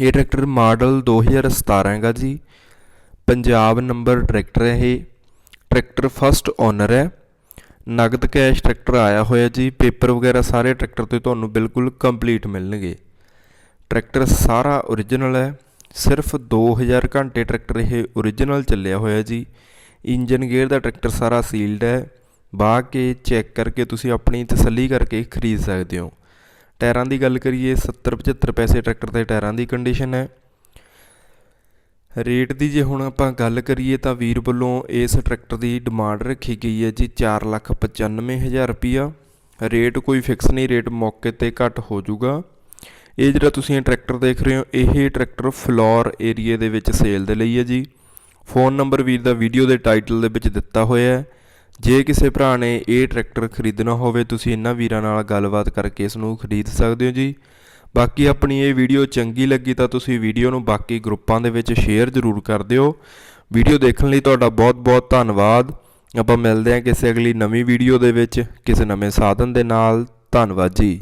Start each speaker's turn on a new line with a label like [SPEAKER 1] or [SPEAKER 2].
[SPEAKER 1] ਇਹ tractor model 2017 ਹੈਗਾ ਜੀ। ਪੰਜਾਬ ਨੰਬਰ ਟਰੈਕਟਰ ਹੈ ਇਹ। ਟਰੈਕਟਰ ਫਸਟ ਓਨਰ ਹੈ। ਨਗਦ ਕੈਸ਼ ਟਰੈਕਟਰ ਆਇਆ ਹੋਇਆ ਜੀ। ਪੇਪਰ ਵਗੈਰਾ ਸਾਰੇ ਟਰੈਕਟਰ ਤੇ ਤੁਹਾਨੂੰ ਬਿਲਕੁਲ ਕੰਪਲੀਟ ਮਿਲਣਗੇ। ਟਰੈਕਟਰ ਸਾਰਾ ਓਰੀਜਨਲ ਹੈ। ਸਿਰਫ 2000 ਘੰਟੇ ਟਰੈਕਟਰ ਇਹ ਓਰੀਜਨਲ ਚੱਲਿਆ ਹੋਇਆ ਜੀ। ਇੰਜਨ ਗੇਅਰ ਦਾ ਟਰੈਕਟਰ ਸਾਰਾ ਸੀਲਡ ਹੈ। ਬਾਹ ਕੇ ਚੈੱਕ ਕਰਕੇ ਤੁਸੀਂ ਆਪਣੀ ਤਸੱਲੀ ਕਰਕੇ ਖਰੀਦ ਸਕਦੇ ਹੋ। ਟਾਇਰਾਂ ਦੀ ਗੱਲ ਕਰੀਏ 70 75 ਪੈਸੇ ਟਰੈਕਟਰ ਦੇ ਟਾਇਰਾਂ ਦੀ ਕੰਡੀਸ਼ਨ ਹੈ। ਰੇਟ ਦੀ ਜੇ ਹੁਣ ਆਪਾਂ ਗੱਲ ਕਰੀਏ ਤਾਂ ਵੀਰ ਵੱਲੋਂ ਇਸ ਟਰੈਕਟਰ ਦੀ ਡਿਮਾਂਡ ਰੱਖੀ ਗਈ ਹੈ ਜੀ 495000 ਰੁਪਿਆ ਰੇਟ ਕੋਈ ਫਿਕਸ ਨਹੀਂ, ਰੇਟ ਮੌਕੇ ਤੇ ਘੱਟ ਹੋ ਜਾਊਗਾ। ਇਹ ਜਿਹੜਾ ਤੁਸੀਂ ਇਹ ਟਰੈਕਟਰ ਦੇਖ ਰਹੇ ਹੋ, ਇਹ ਟਰੈਕਟਰ ਫਲੋਰ ਏਰੀਏ ਦੇ ਵਿੱਚ ਸੇਲ ਦੇ ਲਈ ਹੈ ਜੀ। ਫੋਨ ਨੰਬਰ ਵੀਰ ਦਾ ਵੀਡੀਓ ਦੇ ਟਾਈਟਲ ਦੇ ਵਿੱਚ ਦਿੱਤਾ ਹੋਇਆ ਹੈ। ਜੇ ਕਿਸੇ ਭਰਾ ਨੇ ਇਹ ਟਰੈਕਟਰ ਖਰੀਦਣਾ ਹੋਵੇ, ਤੁਸੀਂ ਇਹਨਾਂ ਵੀਰਾਂ ਨਾਲ ਗੱਲਬਾਤ ਕਰਕੇ ਇਸ ਨੂੰ ਖਰੀਦ ਸਕਦੇ ਹੋ ਜੀ। ਬਾਕੀ ਆਪਣੀ ਇਹ ਵੀਡੀਓ ਚੰਗੀ ਲੱਗੀ ਤਾਂ ਤੁਸੀਂ ਵੀਡੀਓ ਨੂੰ ਬਾਕੀ ਗਰੁੱਪਾਂ ਦੇ ਵਿੱਚ ਸ਼ੇਅਰ ਜ਼ਰੂਰ ਕਰ ਦਿਓ। ਵੀਡੀਓ ਦੇਖਣ ਲਈ ਤੁਹਾਡਾ ਬਹੁਤ-ਬਹੁਤ ਧੰਨਵਾਦ। ਆਪਾਂ ਮਿਲਦੇ ਹਾਂ ਕਿਸੇ ਅਗਲੀ ਨਵੀਂ ਵੀਡੀਓ ਦੇ ਵਿੱਚ, ਕਿਸੇ ਨਵੇਂ ਸਾਧਨ ਦੇ ਨਾਲ। ਧੰਨਵਾਦ ਜੀ।